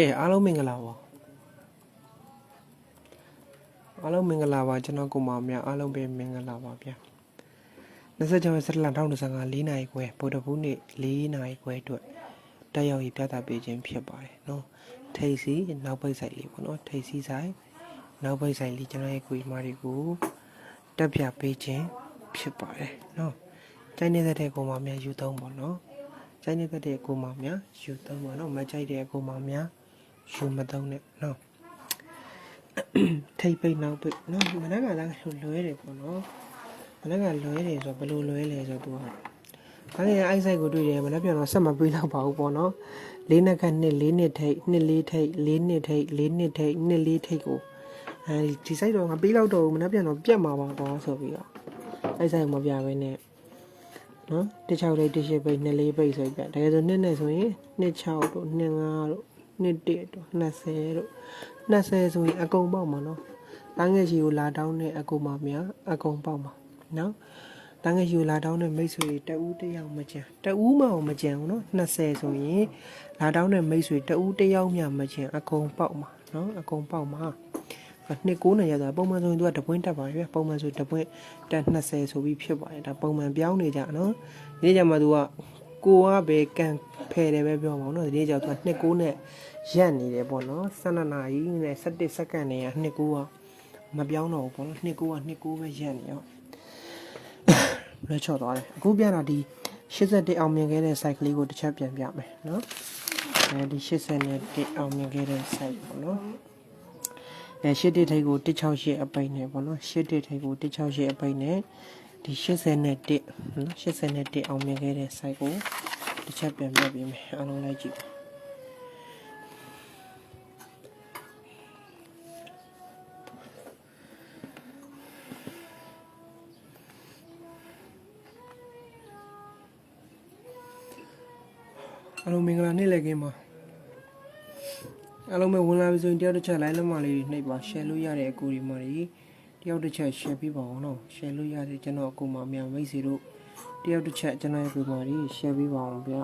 ကဲအားလုံးမင်္ဂလာပါအားလုံးမင်္ဂလာပါကျွန်တော်ကိုမောင်မြအားလုံးပဲမင်္ဂလာပါဗျာ26ရက်စက်လန်2025 4နိုင်ခွဲဗုဒ္ဓဘူးနေ့4နိုင်ခွဲအတွက်တက်ရောက်ရေးပြသပေးခြင်းဖြစ်ပါတယ်နော်ထိတ်စီနောက်ပိတ်ဆိုင်လေးပေါ့နော်ထိတ်စီဆိုင်နောက်ပိတ်ဆိုင်လေးကျွန်တော်ရဲ့ကိုမာတွေကိုတက်ပြပေးခြင်းဖြစ်ပါတယ်နော်တိုင်းနေတဲ့ကိုမောင်မြယူသုံးပေါ့နော်ကျိုင်းနေတဲ့ကိုမောင်များယူသုံးပါနော်မကြိုက်တဲ့ကိုမောင်များ ယူမသုံးနဲ့နော်ထိတ်ပိတ်နောက်ပိတ်နော်မနက်ကလည်းလွဲတယ်ပေါ့နော်မနက်ကလွဲတယ်ဆိုတော့ဘယ်လိုလွဲလဲဆိုတော့သူကဒါလည်းအိုက်ဆိုင်ကိုတွေ့တယ်မနက်ပြန်တော့ဆက်မပေးတော့ပါဘူးပေါ့နော်လေးနှစ်ခက်နှစ်လေးနှစ်ထိတ်နှစ်လေးထိတ်လေးနှစ်ထိတ်လေးနှစ်ထိတ်နှစ်လေးထိတ်ကိုအဲဒီဆိုင်တော့ငါပေးတော့တော့မနက်ပြန်တော့ပြတ်မှာပါတော့ဆိုပြီးတော့အိုက်ဆိုင်မပြဘဲနဲ့နော်တစ်6လေးတစ်8ပိတ်နှစ်လေးပိတ်ဆိုပြတကယ်ဆိုနှစ်နဲ့ဆိုရင်နှစ်6တို့နှစ်5တို့ နှစ်1တို့20တို့20ဆိုရင်အကုန်ပေါက်မှာနော်တန်းငယ်ရှိကိုလာတောင်းတဲ့အကုန်ပါများအကုန်ပေါက်မှာနော်တန်းငယ်ရှိကိုလာတောင်းတဲ့မိတ်ဆွေတဦးတစ်ယောက်မကြံတဦးမအောင်မကြံဘူးနော်20ဆိုရင်လာတောင်းတဲ့မိတ်ဆွေတဦးတစ်ယောက်မျှမကြံအကုန်ပေါက်မှာနော်အကုန်ပေါက်မှာနှစ်9နဲ့ရတာပုံမှန်ဆိုရင်သူကတပွင့်တက်ပါရွယ်ပုံမှန်ဆိုတပွင့်တက်20ဆိုပြီးဖြစ်ပါတယ်ဒါပုံမှန်ပြောင်းနေကြနော်ဒီနေ့ကျမှသူက ကိုကပဲကန်ဖယ်တယ်ပဲပြောပါဦးနော်ဒီနေ့ကျတော့သူကနှစ်9နဲ့ရက်နေတယ်ပေါ့နော်12နာရီနဲ့17စက္ကန့်နဲ့ကနှစ်9ကမပြောင်းတော့ဘူးပေါ့နော်နှစ်9ကနှစ်9ပဲရက်နေရောလွှဲချော့သွားတယ်အခုပြန်တာဒီ81အောင်မြင်ခဲ့တဲ့ site ကလေးကိုတစ်ချက်ပြန်ပြမယ်နော်အဲဒီ81အောင်မြင်ခဲ့တဲ့ site ပေါ့နော်အဲရှစ်တစ်ထိပ်ကို168အပိတ်နဲ့ပေါ့နော်ရှစ်တစ်ထိပ်ကို168အပိတ်နဲ့ ဒီ81နော်81အောင်မြင်ခဲ့တဲ့ site ကိုတစ်ချက်ပြန်ပြပေးမယ်အားလုံးလိုက်ကြည့်ပါအားလုံးမင်္ဂလာနေ့လည်ခင်းပါအားလုံးပဲဝင်လာပြီဆိုရင်တယောက်တစ်ချက် line လက်မလေးတွေနှိပ်ပါ share လို့ရတဲ့အကူဒီမှာတွေ တယောက်တစ်ချက် share ပေးပါအောင်နော် share လို့ရတယ်ကျွန်တော်အကူမအများမိတ်ဆွေတို့တယောက်တစ်ချက်ကျွန်တော်ရဲ့ကူမတွေ share ပေးပါအောင်ဗျာ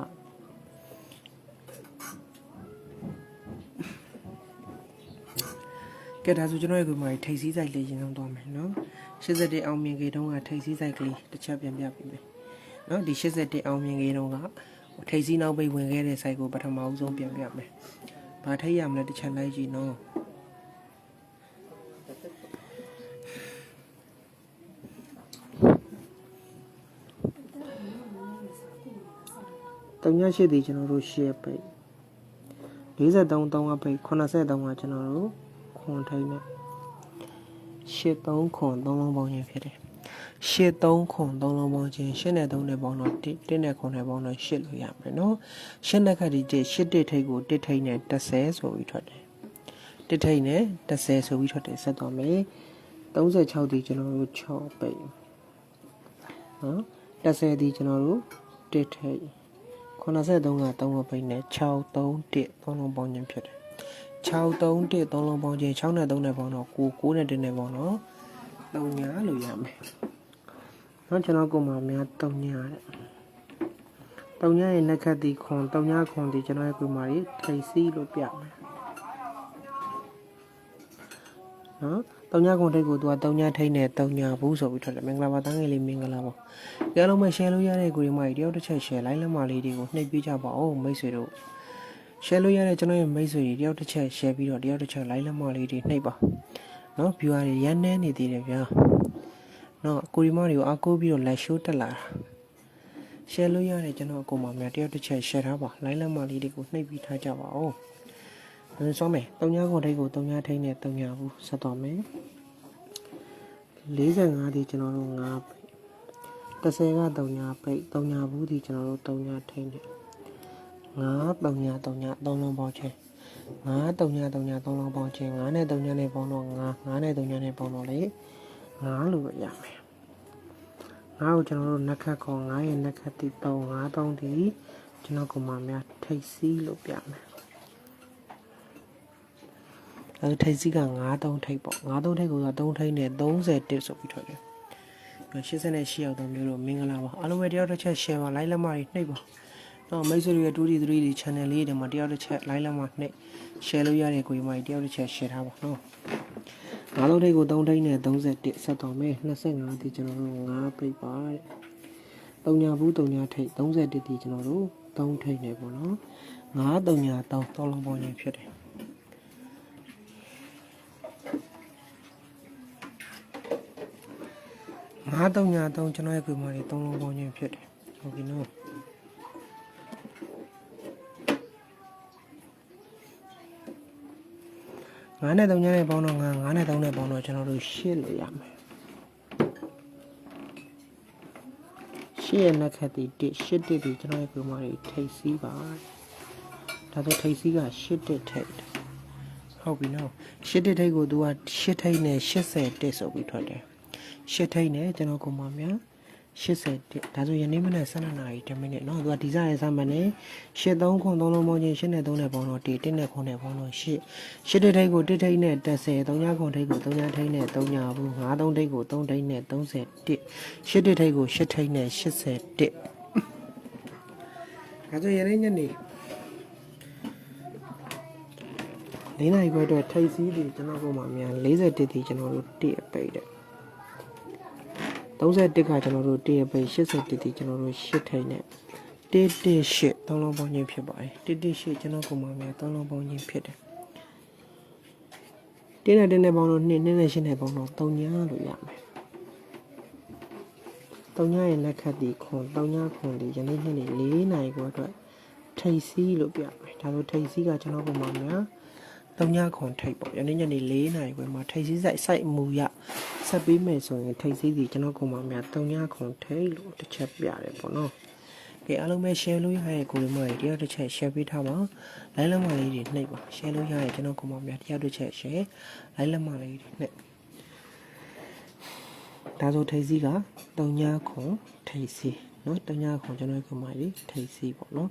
ကဲဒါဆိုကျွန်တော်ရဲ့ကူမတွေထိတ်စည်းဆိုင်လေးရင်ဆုံးသွားမယ်နော်81အောင်မြင်ကြီးတုန်းကထိတ်စည်းဆိုင်ကလေးတစ်ချက်ပြန်ပြပေးမယ်နော်ဒီ81အောင်မြင်ကြီးတုန်းကထိတ်စည်းနောက်ပိတ်ဝင်ခဲ့တဲ့ဆိုင်ကိုပထမအဆုံးပြန်ပြမယ်ဘာထိတ်ရမလဲတစ်ချက်လိုက်ကြည့်နော် တုံညရှိသည်ကျွန်တော်တို့ရှေ့ပိတ်43တောင်းကပိတ်83ကကျွန်တော်တို့ခွန်ထိတ်နဲ့83ခွန်3လုံးပေါင်းခြင်းဖြစ်တယ်83ခွန်3လုံးပေါင်းခြင်း8နဲ့3နဲ့ပေါင်းတော့1 1နဲ့ခွန်နဲ့ပေါင်းတော့8လို့ရမယ်နော်8နဲ့ခတ်ဒီ1 8တိထိတ်ကို1ထိတ်နဲ့30ဆိုပြီးထွက်တယ်1ထိတ်နဲ့30ဆိုပြီးထွက်တယ်ဆက်သွားမယ်36ဒီကျွန်တော်တို့6ပိတ်နော်30ဒီကျွန်တော်တို့1ထိတ် 83က3ပိတ်နဲ့6 3 1 3လုံးပေါင်းခြင်းဖြစ်တယ်6 3 1 3လုံးပေါင်းခြင်း6နဲ့3နဲ့ပေါင်းတော့9 9နဲ့1နဲ့ပေါင်းတော့3ညာလို့ရမယ်။နော်ကျွန်တော်ကိုမှများ3ညာတဲ့။3ညာရဲ့လက်ခတ်ဒီခွန်3ညာခွန်ဒီကျွန်တော်ရဲ့ကိုမှကြီးထိစီလို့ပြမယ်။နော် 3ညာခွန်ထိတ်ကိုသူက3ညာထိတ်နဲ့3ညာဘူးဆိုပြီးထွက်တယ်မင်္ဂလာပါတန်းငယ်လေးမင်္ဂလာပါ။ကြလုံးမဲ့ share လို့ရတဲ့ကိုရီမကြီးတယောက်တစ်ချက် share လိုက်လက်မလေးတွေကိုနှိပ်ပေးကြပါဦးမိတ်ဆွေတို့။ share လို့ရတဲ့ကျွန်တော်ရဲ့မိတ်ဆွေတွေတယောက်တစ်ချက် share ပြီးတော့တယောက်တစ်ချက် like လက်မလေးတွေနှိပ်ပါနော် viewer တွေရန်နေနေသေးတယ်ဗျာနော်ကိုရီမတွေကိုအားကိုးပြီးတော့ like show တက်လာတာ share လို့ရတဲ့ကျွန်တော်အကူမများတယောက်တစ်ချက် share ထားပါ like လက်မလေးတွေကိုနှိပ်ပြီးထားကြပါဦး ဒါဆိုမယ်တုံညာခွန်တိတ်ကိုတုံညာထိန်းနဲ့တုံညာဘူးဆက်တော့မယ်45ဒီကျွန်တော်တို့5ပိတ်30ကတုံညာပိတ်တုံညာဘူးဒီကျွန်တော်တို့တုံညာထိန်းနဲ့ငါးတုံညာတုံညာသုံးလုံးပေါင်းချင်းငါးတုံညာတုံညာသုံးလုံးပေါင်းချင်းငါးနဲ့တုံညာနဲ့ပေါင်းတော့ငါးငါးနဲ့တုံညာနဲ့ပေါင်းတော့လေငါးလို့ပဲရမယ်ငါးကိုကျွန်တော်တို့နက်ခတ်ခေါ်ငါးရဲ့နက်ခတ်တီ3 5 3တီကျွန်တော်ကမှများထိတ်စီးလို့ပြမယ် အဲထိတ်စီးက9 3ထိတ်ပေါ့9 3ထိတ်ကိုဆို3ထိတ်နဲ့30တစ်ဆိုပြီးထွက်တယ်88ရောက်တော့မျိုးတော့မင်္ဂလာပါအားလုံးပဲတယောက်တစ်ချက် share ပါ like လက်မတွေနှိပ်ပါတော့မိတ်ဆွေတွေရဲ့2 3 3ဒီ channel လေးတွေမှာတယောက်တစ်ချက် like လက်မှာနှိပ် share လုပ်ရတဲ့ကိုယ်မိုင်တယောက်တစ်ချက် share ထားပါနော်ငါးလုံးထိပ်ကို3ထိပ်နဲ့31ဆက်တော်မယ်25ဒီကျွန်တော်တို့5ပိတ်ပါတဲ့3ညာဘူး3ညာထိပ်31ဒီကျွန်တော်တို့3ထိပ်နဲ့ပေါ့နော်9 3ညာ3 3လုံးပေါင်းခြင်းဖြစ်တယ် ငါး3ညာ3ကျွန်တော်ရဲ့ကိုယ်မိုင်3လုံးပေါင်းခြင်းဖြစ်တယ်ဟုတ်ပြီနော်ငါးနဲ့3ညနဲ့ပေါင်းတော့ငါးငါးနဲ့3နဲ့ပေါင်းတော့ကျွန်တော်တို့ရှစ်လို့ရမယ်ရှစ်ရဲ့လက်ခတ်တီတစ်ရှစ်တစ်ဒီကျွန်တော်ရဲ့ပုံမှန်တွေထိတ်စီးပါဒါဆိုထိတ်စီးကရှစ်တစ်ထိတ်ဟုတ်ပြီနော်ရှစ်တစ်ထိတ်ကိုသူကရှစ်ထိတ်နဲ့80တစ်ဆိုပြီးထွက်တယ် ရှစ်ထိတ်နဲ့ကျွန်တော်ကိုမှများ80တက်ဒါဆိုယနေ့မနက်12နာရီ10မိနစ်เนาะသူကဒီစားရဲစားမှန်နေ83ခွန်3လုံးပေါင်းချင်း8နဲ့3နဲ့ပေါင်းတော့1 1နဲ့ခွန်နဲ့ပေါင်းတော့8 8တိတ်ထိတ်ကို1ထိတ်နဲ့30 3ညခွန်ထိတ်ကို3ညထိတ်နဲ့3ညဘူး5 3ထိတ်ကို3ထိတ်နဲ့31 8တိတ်ထိတ်ကို8ထိတ်နဲ့81ဒါဆိုယနေ့ညနေလေးနိုင်ခွဲအတွက်ထိတ်စည်းတွေကျွန်တော်ပုံမှန်များ41တီကျွန်တော်တို့တည့်အပိတ်တဲ့ 31ကကျွန်တော်တို့တည့်အပိတ်81တီကျွန်တော်တို့8ထိတ်နဲ့118သုံးလုံးပေါင်းခြင်းဖြစ်ပါတယ်118ကျွန်တော်ပုံမှန်များသုံးလုံးပေါင်းခြင်းဖြစ်တယ်တင်းနဲ့တင်းနဲ့ပေါင်းတော့2နဲ့နဲ့ရှင်းနဲ့ပေါင်းတော့3ညာလို့ရမယ်3ညာရဲ့လက်ခတ်ဒီခွန်3ညာခွန်ဒီယနေ့နေ့4နိုင်ကိုအတွက်ထိတ်စီးလို့ပြမယ်ဒါဆိုထိတ်စီးကကျွန်တော်ပုံမှန်များ 3ညခွန်ထိတ်ပေါ့ယနေ့ညနေ4နာရီခွဲမှာထိတ်စည်းဆိုင်စိုက်မူရဆက်ပေးမယ်ဆိုရင်ထိတ်စည်းစီကျွန်တော်ပုံမှန်များ3ညခွန်ထိတ်လို့တစ်ချက်ပြရတယ်ပေါ့နော်ကဲအားလုံးပဲ share လို့ရရဲ့ကိုယ်မတွေတယောက်တစ်ချက် share ပေးထားပါလိုင်းလက်မလေးတွေနှိပ်ပါ share လို့ရရဲ့ကျွန်တော်ကိုယ်မများတယောက်တစ်ချက် share လိုင်းလက်မလေးတွေနှိပ်ဒါဆိုထိတ်စီက3ညခွန်ထိတ်စီเนาะ3ညခွန်ကျွန်တော်ကိုယ်မတွေထိတ်စီပေါ့နော်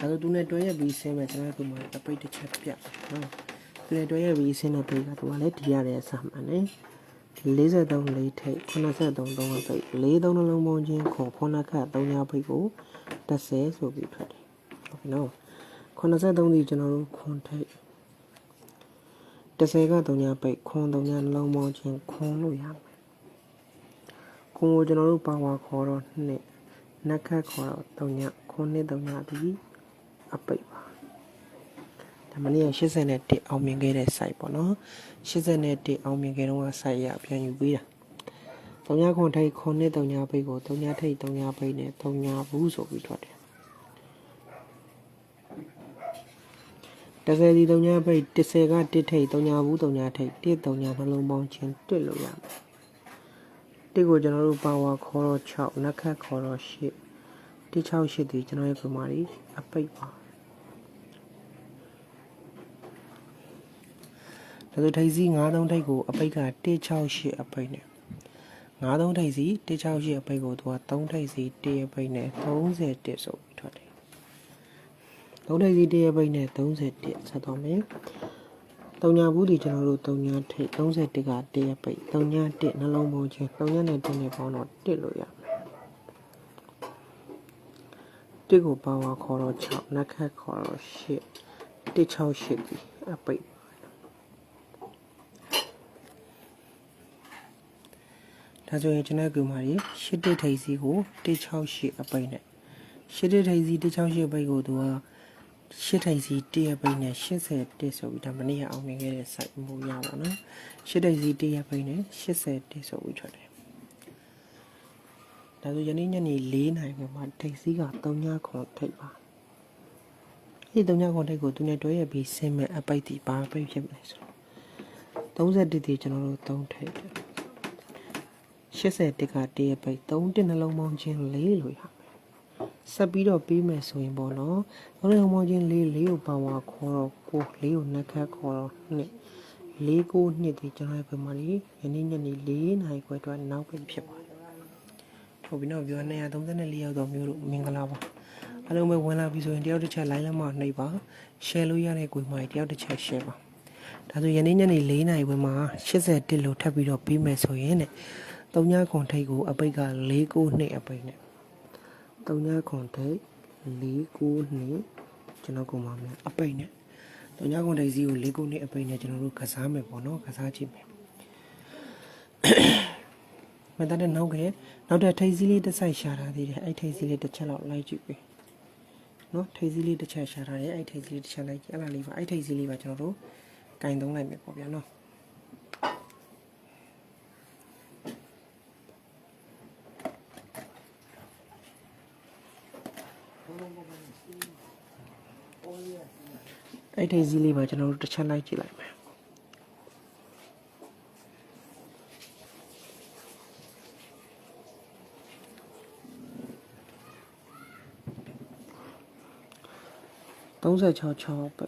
ဒါဆိုသူနဲ့တွဲရပြီးဆင်းမယ်ကျွန်တော်ကမှအပိတ်တစ်ချက်ပြနော်သူနဲ့တွဲရပြီးဆင်းတဲ့ပိတ်ကသူကလည်းဒီရတဲ့အစမှန်နေ43လေးထိတ်83 3ပိတ်43နှလုံးပေါင်းချင်းခွန်ခုနခတ်3ညပိတ်ကို30ဆိုပြီးထွက်တယ်ဟုတ်ပြီနော်83ဒီကျွန်တော်တို့ခွန်ထိတ်30က3ညပိတ်ခွန်3ညနှလုံးပေါင်းချင်းခွန်လို့ရမယ်ခွန်ကိုကျွန်တော်တို့ပါဝါခေါ်တော့နှစ်နက်ခတ်ခေါ်တော့3ညခွန်နှစ်3ညဒီ အပိတ်ပါဒါမနေ့က81အောင်မြင်ခဲ့တဲ့ site ပေါ့နော်81အောင်မြင်ခဲ့တော့ site ရပြန်ယူပေးတာ3ညခွန်ထိတ်ခွန်နှစ်3ညပိတ်ကို3ညထိတ်3ညပိတ်နဲ့3ညဘူးဆိုပြီးထွက်တယ်တစ်ဆယ်ဒီ3ညပိတ်တစ်ဆယ်ကတစ်ထိတ်3ညဘူး3ညထိတ်တစ်3ညနှလုံးပေါင်းချင်းတွစ်လို့ရမယ်တစ်ကိုကျွန်တော်တို့ပါဝါခေါ်တော့6နက်ခတ်ခေါ်တော့8 168ဒီကျွန်တော်ရဲ့ပမာရီအပိတ်ပါ ဒါဆိုထိပ်စီး93ထိပ်ကိုအပိတ်က168အပိတ်နဲ့93ထိပ်စီး168အပိတ်ကိုသူက3ထိပ်စီး1အပိတ်နဲ့31ဆိုပြီးထွက်တယ်3ထိပ်စီး1အပိတ်နဲ့31ဆက်သွားမယ်တုံညာဘူးဒီကျွန်တော်တို့တုံညာထိပ်31က1အပိတ်တုံညာ1နှလုံးပေါင်းချင်းတုံညာနဲ့1နဲ့ပေါင်းတော့1လို့ရမယ်တစ်ကိုပါဝါခေါ်တော့6နက်ခတ်ခေါ်တော့8 168ဒီအပိတ် ဒါဆိုရင်ကျွန်တော်ကမာရီ8တိတ်ထိပ်စီကို168အပိတ်နဲ့8တိတ်ထိပ်စီ168အပိတ်ကိုသူက8ထိပ်စီ1အပိတ်နဲ့80တိတ်ဆိုပြီးဒါမနေ့ကအောင်မြင်ခဲ့တဲ့ site မို့ရပါတော့8ထိပ်စီ1အပိတ်နဲ့80တိတ်ဆိုပြီးထွက်တယ်ဒါဆိုယနေ့ညနေ4နာရီမှာထိတ်စီးက3ညခွန်ထိတ်ပါအဲ့3ညခွန်ထိတ်ကိုသူနဲ့တွဲရပြီးဆင်းမဲ့အပိုက်တီပါပိတ်ဖြစ်မယ်ဆို31တီကျွန်တော်တို့3ထိတ်တယ် 80တက်ကတည်းပိတ်3တင်နှလုံးပေါင်းချင်း4လို့ရမယ်ဆက်ပြီးတော့ပြီးမယ်ဆိုရင်ပေါ့နော်နှလုံးပေါင်းချင်း4 4ကိုပါဝါခေါ်တော့ကို4ကိုနှက်ခတ်ခေါ်တော့နှစ်၄ကိုနှစ်ဒီကျွန်တော်ရဲ့ပုံမှန်လေးယနေ့ညနေ4နာရီခွဲအတွက်နောက်ပိတ်ဖြစ်ပါတယ်ဟုတ်ပြီနော်ပြော234ရောက်တော့မျိုးတို့မင်္ဂလာပါအားလုံးပဲဝင်လာပြီဆိုရင်တယောက်တစ်ချက် line လက်မနှိပ်ပါ share လို့ရတဲ့ကိုယ်မှတယောက်တစ်ချက် share ပါဒါဆိုယနေ့ညနေ4နာရီဝန်းမှာ81လို့ထပ်ပြီးတော့ပြီးမယ်ဆိုရင်တဲ့ တုံညာခွန်ထိတ်ကို အပိတ်က4ကို2အပိတ်နဲ့တုံညာခွန်ထိတ်4ကို2ကျွန်တော်ကိုမများအပိတ်နဲ့တုံညာခွန်ထိတ်စီကို4ကို2အပိတ်နဲ့ကျွန်တော်တို့ကစားမယ်ပေါ့နော်ကစားကြည့်မယ်မတတဲ့နောက်ကနောက်တဲ့ထိတ်စီလေးတစ်ဆိုင်ရှာထားသေးတယ်အဲ့ထိတ်စီလေးတစ်ချက်လောက်လိုက်ကြည့်ပြီနော်ထိတ်စီလေးတစ်ချက်ရှာထားတယ်အဲ့ထိတ်စီလေးတစ်ချက်လိုက်ကြည့်အဲ့လားလေးပါအဲ့ထိတ်စီလေးပါကျွန်တော်တို့ကင်သုံးလိုက်မယ်ပေါ့ဗျာနော် အဲ့ထိတ်စီလေးပါကျွန်တော်တို့တစ်ချက်လိုက်ကြည့်လိုက်မယ်36 6ပဲ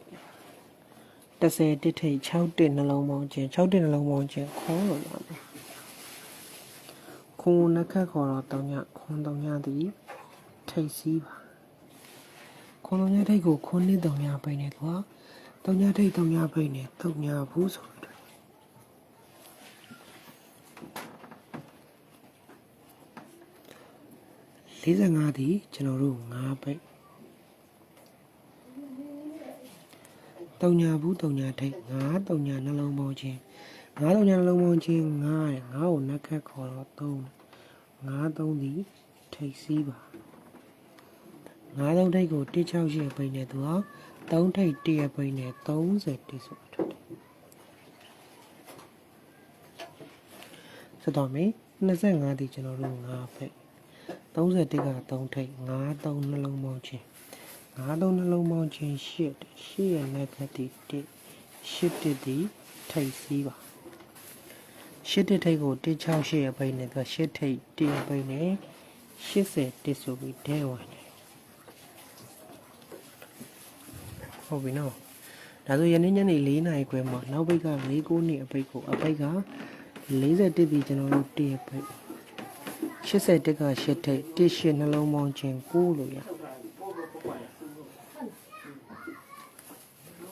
10တစ်ထိတ်6တစ်နှလုံးပေါင်းခြင်း6တစ်နှလုံးပေါင်းခြင်းခေါ်လို့ရမယ်ခုံနှက်ခတ်ခေါ်တော့တောင်းညခွန်တောင်းညသည်ထိတ်စီးပါခွန်တောင်းညထိတ်ကိုခွန်နှစ်တောင်းညပိနေကွာ တောင်းညထိတ်တောင်းညပိနေတောင်းညဘူးဆိုတော့45သည်ကျွန်တော်တို့5ပိတ်တုံညာဘူးတုံညာထိတ်ငါးတုံညာနှလုံးပေါင်းချင်းငါးတုံညာနှလုံးပေါင်းချင်းငါးတဲ့ငါးကိုနှက်ခတ်ခေါ်တော့သုံးငါးသုံးသည်ထိတ်စီးပါငါးသုံးထိတ်ကို168ရဲ့ပိန်းနဲ့သူက 3ထိတ်1ရဲ့ပိန်းနဲ့30တိဆိုထွက်တယ်ဆိုတော့မေ25ဒီကျွန်တော်တို့5ဖိတ်30တိက3ထိတ်5 3နှလုံးပေါင်းချင်းငါးသုံးနှလုံးပေါင်းခြင်းရှစ်ရှစ်ရဲ့နက်ကတိတစ်ရှစ်တစ်ဒီထိတ်စီးပါရှစ်တစ်ထိတ်ကို168ရဲ့ဘိန်းနဲ့ကရှစ်ထိတ်1ရဲ့ဘိန်းနဲ့80တစ်ဆိုပြီးဒဲဝင်တယ် ဟုတ်ပြီနော်ဒါဆိုယနေ့ညနေ4နာရီခွဲမှာနောက်ဘိတ်က4 9နှစ်အပိတ်ကိုအပိတ်က41ဒီကျွန်တော်တို့1ရဲ့ဘိတ်80တက်က8ထိတ်1ရှစ်နှလုံးပေါင်းခြင်း9လို့ရ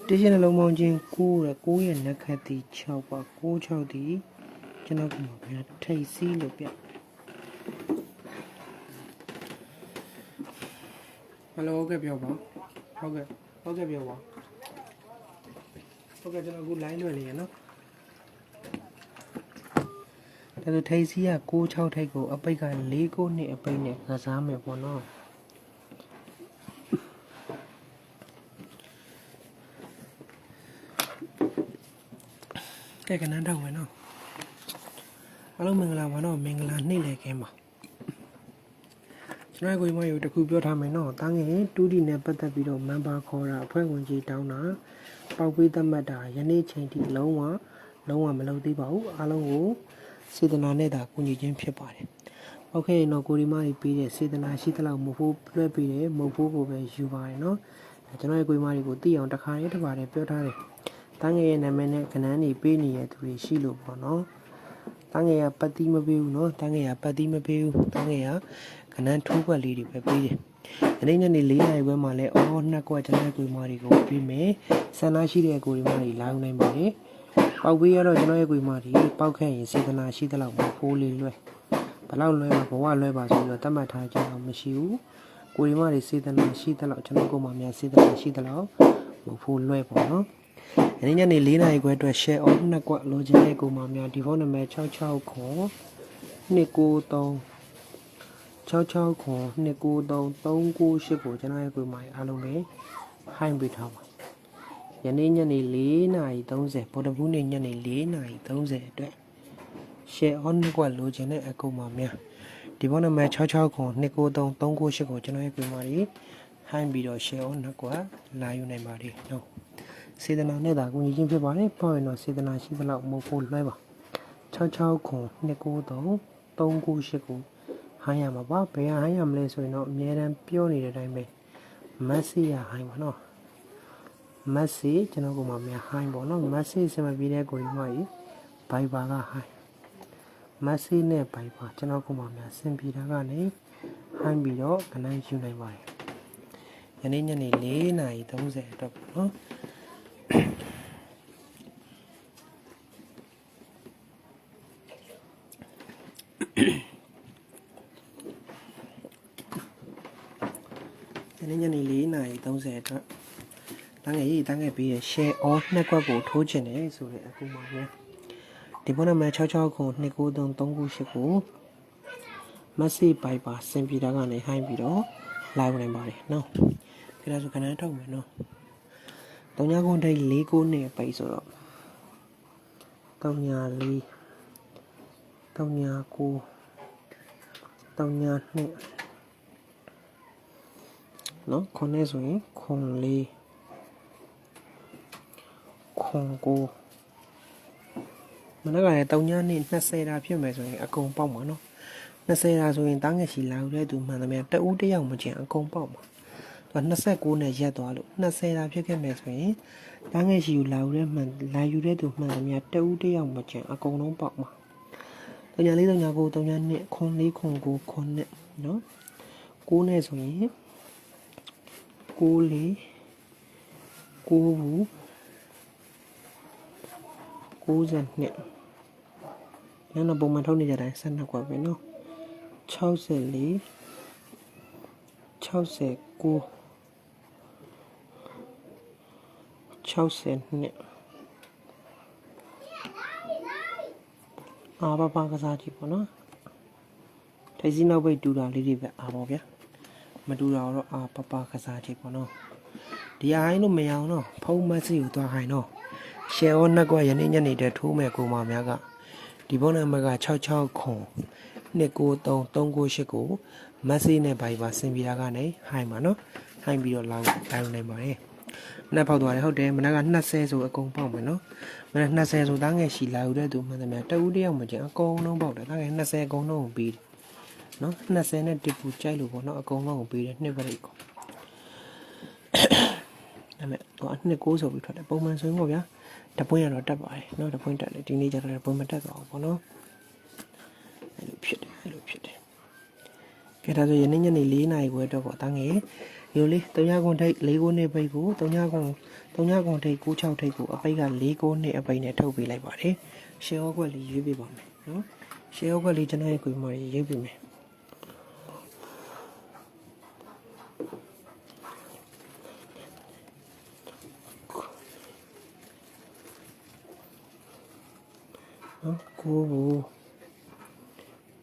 တရှင်နှလုံးပေါင်းချင်း9ရ9ရဲ့နက်ခတ်တီ6ပါ9 6တီကျွန်တော်ကမှဗျာထိတ်စီးလို့ပြဟယ်လိုဟုတ်ကဲ့ပြောပါဟုတ်ကဲ့ ဟုတ်ကဲ့ပြောပါဟုတ်ကဲ့ကျွန်တော်အခု line လွှင့်နေရနော်ဒါဆိုထိတ်စီးက6 6ထိတ်ကိုအပိတ်က4 9နှစ်အပိတ်နဲ့ကစားမယ်ပေါ့နော်ကဲကနန်းထောက်မယ်နော်အားလုံးမင်္ဂလာပါနော်မင်္ဂလာနေ့လည်ခင်းပါ ကျွန်တော်ကိုမယူတခုပြောထားမယ်နော်။တန်းငယ် 2D နဲ့ပတ်သက်ပြီးတော့ member ခေါ်တာအဖွဲ့ဝင်ကြီးတောင်းတာပေါက်ပေးသတ်မှတ်တာယနေ့ချိန်ထိလုံးဝလုံးဝမလုပ်သေးပါဘူး။အားလုံးကိုစေတနာနဲ့သာကူညီခြင်းဖြစ်ပါတယ်။ဟုတ်ကဲ့နော်ကိုရီမာကြီးပေးတဲ့စေတနာရှိသလောက်မဖို့လွှဲပေးတယ်မဖို့ကိုပဲယူပါတယ်နော်။ကျွန်တော်ကိုရီမာကြီးကိုသိအောင်တစ်ခါတည်းတစ်ပါးတည်းပြောထားတယ်။တန်းငယ်ရဲ့နာမည်နဲ့ကဏ္ဍနေပေးနေတဲ့သူတွေရှိလို့ပေါ့နော်။ တန်းငယ်ကပတ်တိမပေးဘူးနော်တန်းငယ်ကပတ်တိမပေးဘူးတန်းငယ်ကခဏန်းထိုးခွက်လေးတွေပဲပေးတယ်။ဒီနေ့ညနေ၄နာရီခွဲမှာလဲအော်နှစ်ကွက်ကျွန်တော်ကိုမာရီကိုပေးမယ်။ဆန္ဒရှိတဲ့ကိုရီမာရီလာအောင်နိုင်ပါလေ။ပေါက်ပေးရတော့ကျွန်တော်ရဲ့ကိုမာရီပေါက်ခဲ့ရင်စေတနာရှိသလောက်မဖိုးလေးလွှဲ။ဘလောက်လွှဲမှာဘဝလွှဲပါဆိုပြီးတော့တတ်မှတ်ထားကြအောင်မရှိဘူး။ကိုရီမာရီစေတနာရှိသလောက်ကျွန်တော်ကိုမာများစေတနာရှိသလောက်မဖိုးလွှဲပေါ့နော်။။ ညနေညနေ၄နာရီခွဲအတွက် share off နှစ်ကွက်လိုချင်တဲ့ကိုမများဒီဖုန်းနံပါတ်66ခွန်293 66ခွန်293 398ကိုကျွန်တော်ရဲ့ကိုမကြီးအားလုံးပဲဟိုင်းပေးထားပါ။ယနေ့ညနေ4နာရီ30ဗုဒ္ဓဘူးနေ့ညနေ4နာရီ30အတွက် share on နှစ်ကွက်လိုချင်တဲ့အကူမများဒီဖုန်းနံပါတ်66ခွန်293 398ကိုကျွန်တော်ရဲ့ကိုမကြီးဟိုင်းပြီးတော့ share on နှစ်ကွက်လာယူနိုင်ပါတယ်။ဟုတ် စေတနာနဲ့သာကူညီခြင်းဖြစ်ပါတယ်ပေါ့ရင်တော့စေတနာရှိသလောက်မဟုတ်လွှဲပါ66ခွန်293 398ကိုဟိုင်းရမှာပါဘယ်ဟိုင်းရမလဲဆိုရင်တော့အများတန်းပြောနေတဲ့အတိုင်းပဲမက်ဆီရဟိုင်းပါနော်မက်ဆီကျွန်တော်ကမှများဟိုင်းပေါ့နော်မက်ဆီစမပြီးတဲ့ကိုကြီးမကြီးဘိုင်ဘာကဟိုင်းမက်ဆီနဲ့ဘိုင်ဘာကျွန်တော်ကမှများစင်ပြေတာကနေဟိုင်းပြီးတော့ခဏယူနိုင်ပါတယ်ယနေ့ညနေ4:30အတွက်ပေါ့နော် နေ့ညနေ4နာရီ 30အတွက်တန်းငယ်ရေးတန်းငယ်ပြီးရ share all နှစ်ကွက်ကိုထိုးချင်တယ်ဆိုတဲ့အကူမှာများဒီဖုန်းနံပါတ်66ခု293 398ကိုမက်ဆေ့ပိုက်ပါစင်ပီတာကနေဟိုင်းပြီးတော့ live ဝင်ပါတယ်နော်ကြဒါဆိုခဏထောက်မယ်နော်တုံညာကုန်ထိတ်၄ကိုနဲ့ပိတ်ဆိုတော့တုံညာ၄တုံညာကိုတုံညာနှစ် နော်ခွန်နဲ့ဆိုရင်ခွန်လေးခွန်ကိုမနက်ကလည်းတုံညာနှစ်20တာဖြစ်မယ်ဆိုရင်အကုန်ပေါက်မှာနော်20တာဆိုရင်တားငယ်ရှိလာဦးတဲ့သူမှန်သမျှတဦးတစ်ယောက်မကျင်အကုန်ပေါက်မှာသူက29နဲ့ရက်သွားလို့20တာဖြစ်ခဲ့မယ်ဆိုရင်တားငယ်ရှိယူလာဦးတဲ့မှန်လာယူတဲ့သူမှန်သမျှတဦးတစ်ယောက်မကျင်အကုန်လုံးပေါက်မှာတုံညာလေးတုံညာကိုတုံညာနှစ်ခွန်လေးခွန်ကိုခွန်နဲ့နော်6နဲ့ဆိုရင် 6လေး6ဘူး92ညနေပုံမှန်ထုတ်နေကြတိုင်း12ခွက်ပဲနော်64 69 62အာပပကစားကြည့်ပေါ့နော်ထိုင်စီနောက်ပိတ်တူတာလေးတွေပဲအာပေါ့ဗျာ မတူတာတော့အာပပကစားကြည့်ပေါ့နော်ဒီအိုင်းလို့မရအောင်တော့ဖုံးမက်ဆီကိုသွားခိုင်းတော့ရှယ်အောနှစ်ကွက်ယနေ့ညနေတည်းထိုးမဲ့ကိုမများကဒီဖုန်းနံပါတ်က66ခွန်293 398ကိုမက်ဆီနဲ့ဘိုင်ပါဆင်ပြတာကနေဟိုင်းပါနော်ဟိုင်းပြီးတော့လောင်းတိုင်းနိုင်ပါတယ်မနက်ဖောက်သွားတယ်ဟုတ်တယ်မနက်က20ဆိုအကုန်ပေါက်မယ်နော်မနက်20ဆိုတာငယ်ရှိလာဦးတဲ့သူမှန်တယ်များတဦးတယောက်မကျန်အကုန်လုံးပေါက်တယ်ဒါငယ်20အကုန်လုံးကိုပြီးတယ် နော်20နဲ့တစ်ပူကြိုက်လို့ပေါ့နော်အကုန်လုံးကိုပြီးတယ်နှစ်ပရိတ်ကိုဒါမဲ့တော့နှစ်ကိုဆိုပြီးထွက်တယ်ပုံမှန်ဆိုရင်ပေါ့ဗျာတပွင့်ရတော့တက်ပါတယ်နော်တပွင့်တက်တယ်ဒီနေ့ကျတော့တပွင့်မတက်တော့ဘူးပေါ့နော်အဲ့လိုဖြစ်တယ်အဲ့လိုဖြစ်တယ်ကဲဒါဆိုယနေ့ညနေ4နာရီခွဲတော့ပေါ့တာငယ်ဒီလိုလေး3ခွန်ထိတ်4ခုနှစ်ပိတ်ကို3ခွန်3ခွန်ထိတ်9 6ထိတ်ကိုအပိတ်က4ခုနှစ်အပိတ်နဲ့ထုတ်ပေးလိုက်ပါတယ်ရှယ်ဟောခွက်လေးရွေးပေးပါမယ်နော်ရှယ်ဟောခွက်လေးကျွန်တော်ရဲ့ကိုယ်မရွေးပေးမယ် နော်ကိုဘူး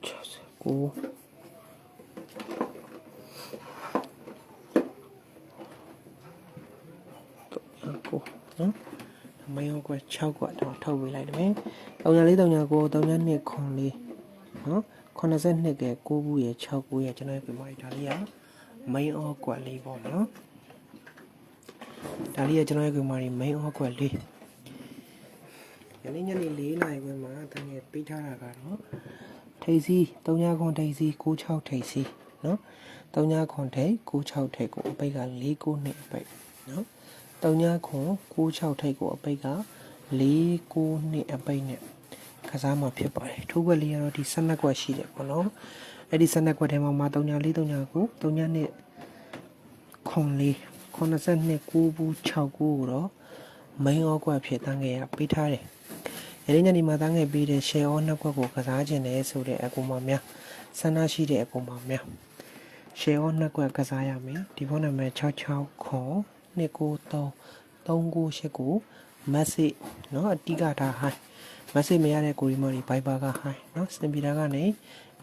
69ကိုနော်မယောကွယ်6ကွက်တော့ထုတ်ပေးလိုက်တယ်မယ်34 39 39ခွန်လေးနော်82ကဲ9ဘူးရ6ဘူးရကျွန်တော်ပြင်ပါဒါလေးက main all ကွက်လေးပေါ့နော်ဒါလေးကကျွန်တော်ရဲ့ကွန်မာရီ main all ကွက်လေးယနေ့ညနေ4နာရီခွဲမှာတကယ် ပေးထားတာကတော့ထိပ်စီ3ခွန်ထိပ်စီ96ထိပ်စီနော်3ခွန်ထိပ်96ထိပ်ကိုအပိတ်က4 9နှစ်အပိတ်နော်3ခွန်96ထိပ်ကိုအပိတ်က4 9နှစ်အပိတ်နဲ့ကစားမှာဖြစ်ပါတယ်ထိုးခွက်လေးကတော့ဒီ12ခွက်ရှိတယ်ပေါ့နော်အဲ့ဒီ12ခွက်ထဲမှာမှာ3 4 3 9ကို3နှစ်ခွန်လေး82 9ဘူး6ကိုတော့ main ဩကွက်ဖြစ်တန်းငယ်ရပေးထားတယ်။ ယနေ့ညနေမှာတန်းငယ်ပေးတဲ့ share ဩနှစ်ကွက်ကိုကစားခြင်းတယ်ဆိုတဲ့အကူမများဆန္ဒရှိတဲ့အကူမများ share ဩနှစ်ကွက်ကစားရမယ်။ဒီဖုန်းနံပါတ်66ခွန်293 398ကို message เนาะအတိကထား high message မရတဲ့ကိုရီမော်ဒီ Viber က high เนาะစင်ပီတာကနေ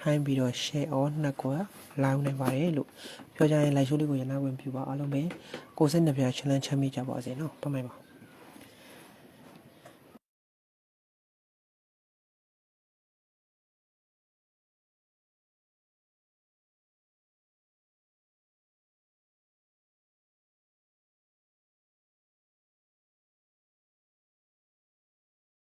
ဟိုင်းပြီးတော့ share all နှစ်ကွက်လောင်းနေပါတယ်လို့ပြောကြရင် live show လေးကိုရနာဝင်ပြပါအားလုံးပဲကိုစိတ်နှပြ challenge ချမ်းမြေ့ကြပါစေเนาะပတ်မိုင်ပါ